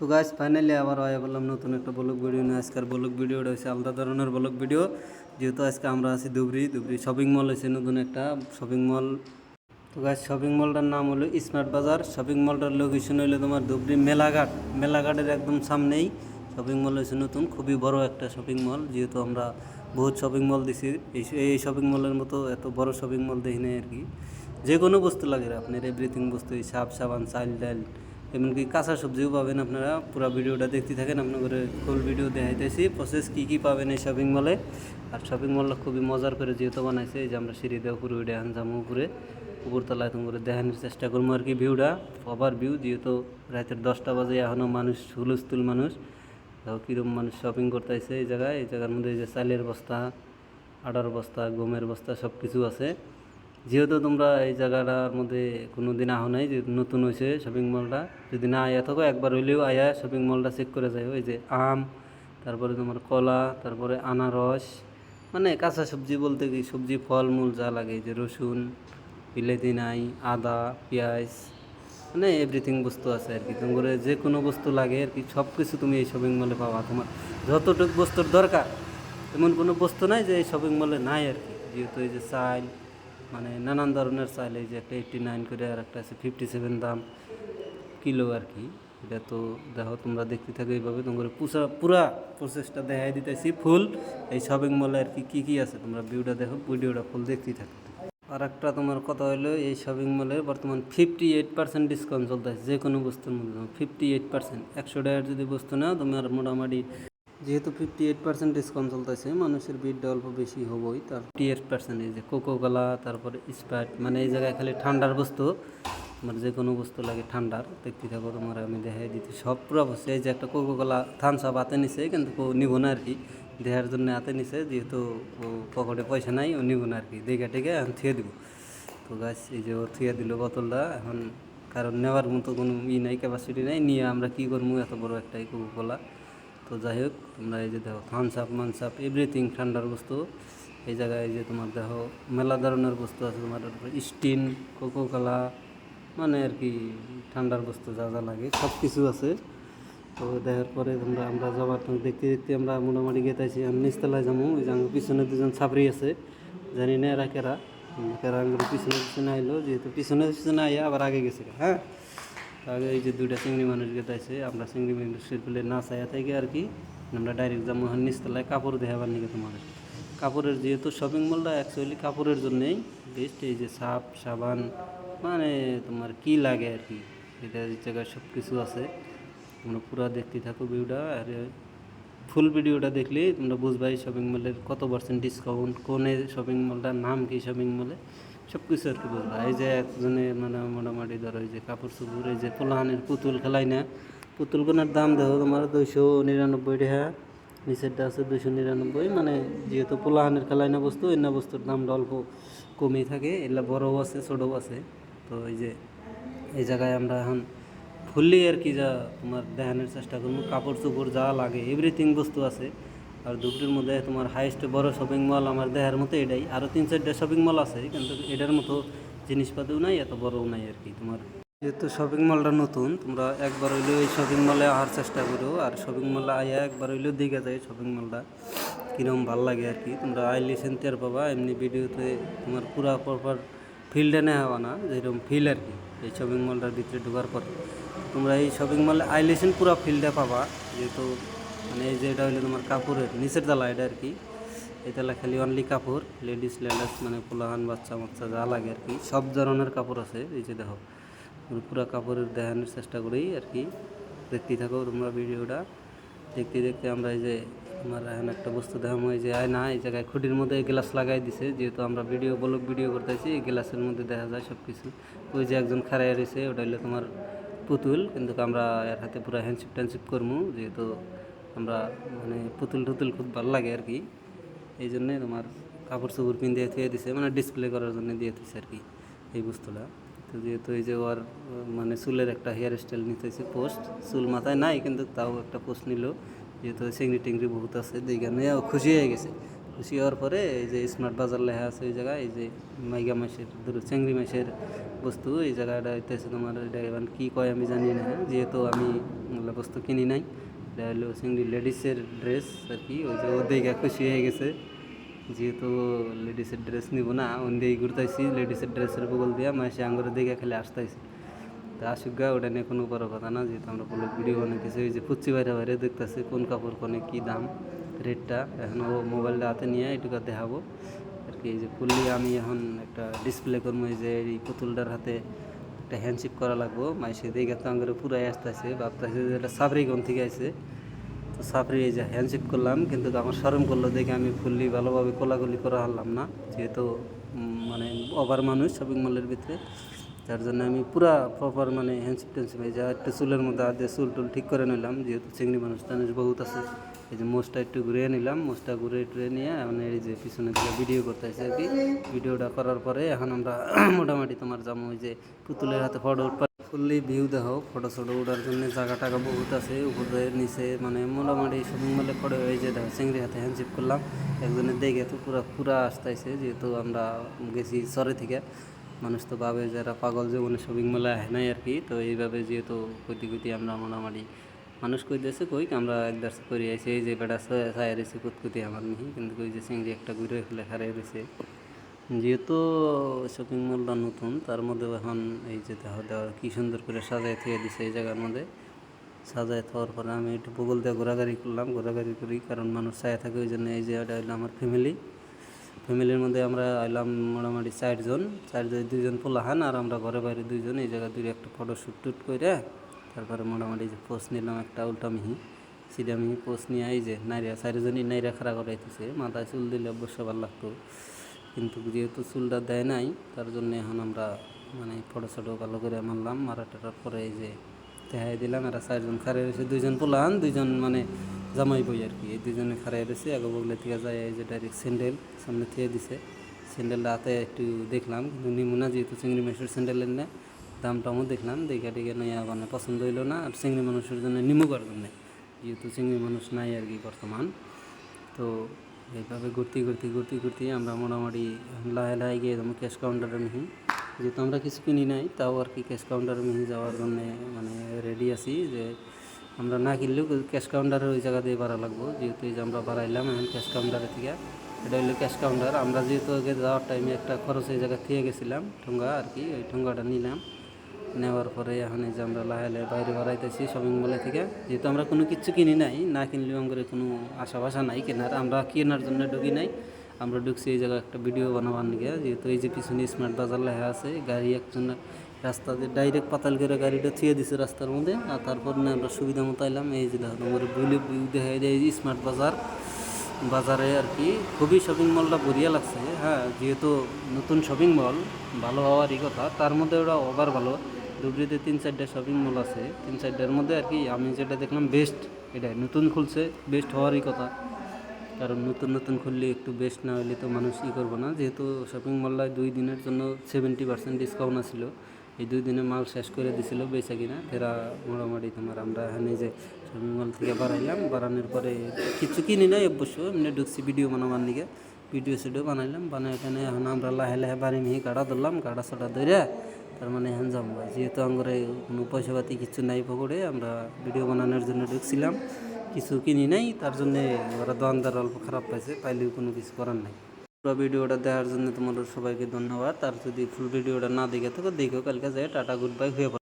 তো গাছ ফাইনালি আবার আয়া বললাম নতুন একটা ব্লগ ভিডিও নিয়ে। আজকের ব্লগ ভিডিওটা হচ্ছে আলাদা ধরনের ব্লগ ভিডিও যেহেতু আজকে আমরা আছি ধুবড়ি ধুবড়ি শপিং মল হয়েছে নতুন একটা শপিং মল তো গাছ শপিং মলটার নাম হলো স্মার্ট বাজার শপিং মলটার লোকেশন হলো তোমার ধুবড়ি মেলাঘাট। মেলাঘাটের একদম সামনেই শপিং মল হয়েছে নতুন, খুবই বড় একটা শপিং মল যেহেতু আমরা বহুত শপিং মল দিছি, এই এই শপিং মলের মতো এত বড় শপিং মল দেখি নাই আর কি। যে কোনো বস্তু লাগে আপনার এভরিথিং বস্তু, এই সাপ, সাবান চাইল ডাইল এমনকি কাঁচা সবজিও পাবেন আপনারা। পুরো ভিডিওটা দেখতে থাকেন, আপনাদের ফুল ভিডিও দেখাইতেছি। প্রসেস কী কী পাবেন এই শপিং মলে আর শপিং মলটা খুবই মজার করে যেহেতু বানাইছে, এই যে আমরা সিঁড়ি দেওয়া উপরে উঠে আন যাব উপরে, উপরতলায় তুমি করে দেখানোর চেষ্টা করব আর কি ভিউটা ওভার ভিউ যেহেতু রাতের দশটা বাজে এখনও মানুষ, হুলস্থুল মানুষ। তাও কীরকম মানুষ শপিং করতে আসে এই জায়গায়। এই জায়গার মধ্যে এই যে চালের বস্তা, আটার বস্তা, গমের বস্তা সব কিছু আছে। যেহেতু তোমরা এই জায়গাটার মধ্যে কোনো দিন আহ নাই, যে নতুন হয়েছে শপিং মলটা যদি না আয়া থাকো, একবার হইলেও আয়া শপিং মলটা চেক করে যায় ওই যে আম, তারপরে তোমার কলা, তারপরে আনারস মানে কাঁচা সবজি বলতে কি, সবজি, ফলমূল যা লাগে যে রসুন বিলাতি নাই, আদা, পেঁয়াজ মানে এভরিথিং বস্তু আছে আর কি। তোমার যে কোনো বস্তু লাগে আর কি সব কিছু তুমি এই শপিং মলে পাবা। তোমার যতটুকু বস্তুর দরকার এমন কোনো বস্তু নাই যে এই শপিং মলে নাই আর কি। যেহেতু এই যে চাইল মানে নানান ধরনের চাইল এই যে একটা এইটটি নাইন করে আর একটা আছে ফিফটি সেভেন দাম কিলো আর কি। এটা তো দেখো, তোমরা দেখতে থাকো এইভাবে। তোমার পুরা পুরা প্রসেসটা দেখাই দিতেছি ফুল এই শপিং মলে আর কি, কী কী আছে? তোমরা ভিডিওটা দেখো, ভিডিওটা ফুল দেখতেই থাকো। আর একটা তোমার কথা হলো, এই শপিং মলে বর্তমান ফিফটি এইট পার্সেন্ট ডিসকাউন্ট চলতেছে যে কোনো বস্তুর মধ্যে। ফিফটি এইট পার্সেন্ট একশো টাকার যদি বস্তু নাও, তোমার মোটামুটি যেহেতু ফিফটি এইট পার্সেন্ট ডিসকাউন্ট চলতেছে, মানুষের ভিড়টা অল্প বেশি হবই। তার ফিফটি এইট পার্সেন্ট এই যে কোকো কোলা তারপরে স্প্রাইট মানে এই জায়গায় খালি ঠান্ডার বস্তু, আমার যে কোনো বস্তু লাগে ঠান্ডার, দেখতে থাকো তোমার, আমি দেখাই দিতে সব পুরো বস্তু। এই যে একটা কোকো কোলা থামস আপ হাতে নিছে, কিন্তু নিব না আর কি দেহার জন্য হাতে নিছে, যেহেতু ও পকেটে পয়সা নাই, ও নিব না আর কি দেখে টেকে এখন থুয়ে দিব। তো গাছ এই যে ও থুয়ে দিল বোতলটা, এখন কারণ নেওয়ার মতো কোনো ই নাই ক্যাপাসিটি নাই, নিয়ে আমরা কী করব এত বড় একটা কোকো কোলা তো যাই হোক তোমরা এই যে দেখো থামস আপ আপ এভরিথিং ঠান্ডার বস্তু। এই জায়গায় এই যে তোমার দেখো, মেলা ধরনের বস্তু আছে তোমার স্টিন কোকোকোলা মানে আর কি ঠান্ডার বস্তু যা যা লাগে সব কিছু আছে। তো দেখার পরে তোমরা, আমরা যাবার দেখতে দেখতে আমরা মোটামুটি গেতাইছি। আমি নিচতলায় যাব ওই যে পিছনে দুজন ছাপড়ি আছে, জানি না এরা কেরা। কেরা পিছনে পিছনে আইলো, যেহেতু পিছনে পিছনে আইয়া আবার আগে গেছে হ্যাঁ? আগে এই যে দুইটা চিংড়ি মানুষ গেতাইছে আমরা চিংড়ি মানুষের পেলে না চাইয়া থেকে আর কি, আমরা ডাইরেক্ট যাব ওখানে নিচতলায় কাপড় দেখাবার নিকে তোমাদের। কাপড়ের যেহেতু শপিং মলটা অ্যাকচুয়ালি কাপড়ের জন্যেই বেস্ট এই যে সাপ, সাবান মানে তোমার কি লাগে আর কি, এটা জায়গায় সব কিছু আছে। তোমরা পুরো দেখতে থাকো ভিডিওটা আর ফুল ভিডিওটা দেখলে তোমরা বুঝবা এই শপিং মলের কত পার্সেন্ট ডিসকাউন্ট কোন শপিং মলটার নাম কি শপিং মলে সব কিছু আর কি বুঝবা এই যে একজনে মানে মোটামুটি ধরো এই যে কাপড় চোপড়, এই যে পোলাহানের পুতুল খেলাই না পুতুল কোনার দাম দেখো তোমার দুইশো নিরানব্বই টাকা, নিচেরটা আছে দুইশো নিরানব্বই মানে যেহেতু পোলাহানের খেলাই না বস্তু অন্য বস্তুর দামটা অল্প কমই থাকে, এগুলা বড়ও আছে, ছোটও আছে। তো এই যে এই জায়গায় আমরা এখন ফুললি আর কি যা তোমার দেখানোর চেষ্টা করব, কাপড় চোপড় যা লাগে এভরিথিং বস্তু আছে। আর দুপুরের মধ্যে তোমার হাইস্ট বড় শপিং মল আমার দেখার মতো এটাই। আরও তিন চারটা শপিং মল আছে, কিন্তু এটার মতো জিনিসপাতিও নাই, এত বড়ও নাই আর কি তোমার। যেহেতু শপিং মলটা নতুন, তোমরা একবার হইলেও এই শপিং মলে আসার চেষ্টা করো, আর শপিং মলে আইয়া একবার হইলেও দেখে যায় শপিং মলটা কীরকম ভালো লাগে আর কি। তোমরা আইলে সেন্টার পাবা, এমনি ভিডিওতে তোমার পুরা প্রপার ফিল্ডে নেওয়া না, যেরকম ফিল আর কি, এই শপিং মলটার ভিতরে ঢোকার পর। তোমরা এই শপিং মলে আইলেছেন পুরো ফিল্ডে পাবা, যেহেতু মানে এই যে এটা হইল তোমার কাপড়ের নিচের তলা এটা আর কি। এই তলা খালি অনলি কাপড় লেডিস লেডাস মানে পোলাহান বাচ্চা বাচ্চা যা লাগে আর কি। সব ধরনের কাপড় আছে, এই যে দেখো। পুরো কাপড়ের দেখানোর চেষ্টা করি আর কি। দেখতেই থাকো তোমরা ভিডিওটা। দেখতে দেখতে আমরা এই যে আমার এখন একটা বস্তু দেখাম এই যে আয়না এই জায়গায় খুঁটির মধ্যে গ্লাস লাগাই দিছে। যেহেতু আমরা ভিডিও ব্লগ ভিডিও করতেছি, এই গ্লাসের মধ্যে দেখা যায় সব কিছু ওই যে একজন খারাই রয়েছে, ওটা হলো তোমার পুতুল। কিন্তু আমরা এর হাতে পুরো হ্যান্ডশিপ ট্যান্ডশিপ করব যেহেতু আমরা মানে পুতুল টুতুল খুব ভালো লাগে আর কি। এই জন্যে তোমার কাপড় চোপড় পিন দিয়ে দিছে মানে ডিসপ্লে করার জন্য দিয়ে দিছে আর কি এই বস্তুটা। তো যেহেতু এই যে ওর মানে চুলের একটা হেয়ার স্টাইল নিতেছে পোস্ট চুল মাথায় নাই কিন্তু তাও একটা পোস্ট নিল। যেহেতু চিংড়ি টিংড়ি বহুত আছে ও খুশি হয়ে গেছে। খুশি হওয়ার পরে এই যে স্মার্ট বাজার লেখা আছে ওই জায়গায়, এই যে মাইগা মাসের, ধরো চেংড়ি মাসের বস্তু, এই জায়গাটা হইতেছে তোমার, এটা কী কয় আমি জানি না। যেহেতু আমি বস্তু কিনি নাই হলো চিংড়ি লেডিসের ড্রেস আর কি, ওই যে ও দেখে খুশি হয়ে গেছে। যেহেতু লেডিসের ড্রেস নিব না, ওন দিয়েই ঘুরতেছি লেডিসের ড্রেসের বগল দিয়ে মাসে আঙ্গুরে দেখে খেলে আসতেছি তা আসুক গা, ওটা নিয়ে কোনো বড় কথা না, যেহেতু আমরা ব্লগ ভিডিও বানাইতেছি, ওই যে পুচ্ছি বাইরে বাইরে দেখতেছি কোন কাপড় কোনে কী দাম, রেটটা। এখন ও মোবাইলটা হাতে নিয়ে এটুকু দেখাবো। আর কি, এই যে ফুললি আমি এখন একটা ডিসপ্লে করব, এই যে এই পুতুলটার হাতে। একটা হ্যান্ডশিপ করা লাগবো। মাইসে দেখে তো আঙ্গুরে পুরাই আসতেছে ভাবতেছে যে এটা সাবরিগঞ্জ থেকে আছে তো সাপড়ি এই যে হ্যান্ডশিপ করলাম, কিন্তু আমার শরম করল, দেখে আমি ফুললি ভালোভাবে কোলাগুলি করা হারলাম না। যেহেতু মানে ওভার মানুষ শপিং মলের ভিতরে, যার জন্য আমি পুরা প্রপার মানে হ্যান্ডশিপ এই যে একটা চুলের মধ্যে হাতে চুল টুল ঠিক করে নিলাম, যেহেতু চিংড়ি মানুষ টানুষ বহুত আছে। এই যে মোষটা একটু ঘুরিয়ে নিলাম মোষটা ঘুরে টুরে নিয়ে মানে এই যে পিছনে দিকে ভিডিও করতেছে আর কি। ভিডিওটা করার পরে এখন আমরা মোটামুটি তোমার যাব ওই যে পুতুলের হাতে ফটো উঠবা ফুললি ভিউ দেখো ফটো ফটো ওঠার জন্য জায়গা টাকা বহুত আছে, উপরে, নিচে মানে মোটামুটি শপিং মলে পড়ে ওই যে দেখো চিংড়ি হাতে হ্যান্ডশিপ করলাম। একজনের দেখে তো পুরা পুরা আসতেছে যেহেতু আমরা গেছি সরে থেকে। মানুষ তো ভাবে যারা পাগল জীবনে শপিং মলে আহে নাই আর কি। তো এইভাবে যেহেতু কইতে কইতে আমরা মোটামুটি মানুষ কইতেছে, কই আমরা একদার করে আইছি, এই যে বেটা ছায়া রয়েছে কুতকুতি আমার মিহি কিন্তু কই যে চিংড়ি একটা ঘুরে ফেলে হারাই রয়েছে যেহেতু শপিং মলটা নতুন, তার মধ্যে এখন এই যে দেওয়া কী সুন্দর করে সাজায় থেকে দিছে এই জায়গার মধ্যে। সাজায় থাকার পরে আমি একটু বগল দিয়ে ঘোরাঘুরি করলাম, ঘোরাঘুরি করি, কারণ মানুষ ছায়া থাকে, ওই জন্য এই যে এটা হলো আমার ফ্যামিলি ফ্যামিলির মধ্যে আমরা আইলাম মোটামুটি চারজন চারজন, দুইজন পোলাহান, আর আমরা ঘরে বাইরে দুইজন, এই জায়গায় দুই একটা ফটো শ্যুট টুট করে তারপরে মোটামুটি যে পোস্ট নিলাম একটা উল্টা মিহি সিধা মিহি পোস্ট নিয়ে এই যে নাইরা, চারজনই নাইরা খাড়া করাইতেছে, মাথায় চুল দিলে অবশ্য ভালো লাগতো। কিন্তু যেহেতু চুলটা দেয় নাই, তার জন্য এখন আমরা মানে ফটো ফটো ভালো করে মারলাম মারা টারার পরে এই যে দেখাই দিলাম, এরা চারজন খাড়াই রয়েছে, দুইজন পোলাহান দুইজন মানে জামাই বই আর কি। এই দুজনে খাড়াই রয়েছে, আগে বগলে থেকে যায় এই যে ডাইরেক্ট স্যান্ডেল সামনে থেকে দিছে। স্যান্ডেলটা হাতে একটু দেখলাম, কিন্তু নিমু না যেহেতু চিংড়ি মাছের স্যান্ডেলের না দাম টামও দেখলাম, দেখে টেকে নিয়ে মানে পছন্দ হইল না, আর চিংড়ি মানুষের জন্য নিমু করার জন্য। যেহেতু চিংড়ি মানুষ নাই আর কি বর্তমান, তো এইভাবে ঘুরতে ঘুরতে ঘুরতে ঘুরতে আমরা মোটামুটি লাহে লাহে গিয়ে যেমন ক্যাশ কাউন্টারে মিহি। যেহেতু আমরা কিছু কিনি নাই, তাও আর কি ক্যাশ কাউন্টারে মিহি যাওয়ার জন্য মানে রেডি আছি যে আমরা না কিনলেও ক্যাশ কাউন্টারে ওই জায়গা দিয়ে ভাড়া লাগবো। যেহেতু এই যে আমরা বাড়াইলাম এখন ক্যাশ কাউন্টারে থেকে, এটা হলো ক্যাশ কাউন্টার আমরা যেহেতু আগে যাওয়ার টাইমে একটা খরচ এই জায়গা থেকে গেছিলাম ঠোঙ্গা আর কি, ওই ঠোঙ্গাটা নিলাম। নেওয়ার পরে এখন এই যে আমরা লাহে লাহে বাইরে বাড়াইতেছি শপিং মলে থেকে, যেহেতু আমরা কোনো কিছু কিনি নাই, না কিনলেও আমাদের কোনো আশা বাসা নাই কেনার, আমরা কেনার জন্য ঢুকি নাই। আমরা ঢুকছি এই জায়গায় একটা ভিডিও বানাবার নিয়ে যেহেতু এই যে পিছনে স্মার্ট বাজার লেখা আছে, গাড়ি একজন রাস্তা দিয়ে ডাইরেক্ট পাতাল করে গাড়িটা থুয়ে দিছে রাস্তার মধ্যে, আর তারপর না আমরা সুবিধা মতো এলাম এই যে দেখো ভিউ দেখা যায় এই স্মার্ট বাজার। বাজারে আর কি খুবই শপিং মলটা বঢ়িয়া লাগছে হ্যাঁ যেহেতু নতুন শপিং মল ভালো হওয়ারই কথা, তার মধ্যে ওটা ওভার ভালো। ধুবড়িতে তিন চারটা শপিং মল আছে। তিন চারটার মধ্যে আর কি আমি যেটা দেখলাম বেস্ট এটাই। নতুন খুলছে বেস্ট হওয়ারই কথা। কারণ নতুন নতুন খুললে একটু বেস্ট না হলে তো মানুষ ই করব না। যেহেতু শপিং মলটায় দুই দিনের জন্য সেভেন্টি পার্সেন্ট ডিসকাউন্ট আছিল। এই দুই দিনে মাল শেষ করে দিছিল, বেচা কিনা। ফেরা মোটামুটি তোমার আমরা এখানে যে শপিং মল থেকে বাড়াইলাম। বাড়ানোর পরে কিছু কিনি নাই অবশ্য, এমনি ঢুকছি ভিডিও বানাবার নিকে ভিডিও সিডিও বানাইলাম। বানাই এখানে এখন আমরা লাহে লাহে বাড়ি মিহি গাড়া ধরলাম। গাড়া ছটা ধরে তার মানে এখন যাব যেহেতু আঙ্গরে কোনো পয়সা পাতি কিছু নাই পকড়ে আমরা ভিডিও বানানোর জন্য ঢুকছিলাম। কিছু কিনি নাই, তার জন্যে ওরা দোকানদার অল্প খারাপ পাইছে, পাইলেও কোনো কিছু করার নাই। পুরো ভিডিওটা দেখার জন্য তোমাদের সবাইকে ধন্যবাদ। আর যদি ফুল ভিডিওটা না দেখে থাকো, দেখো, কালকে যায় টাটা গুড বাই হয়ে।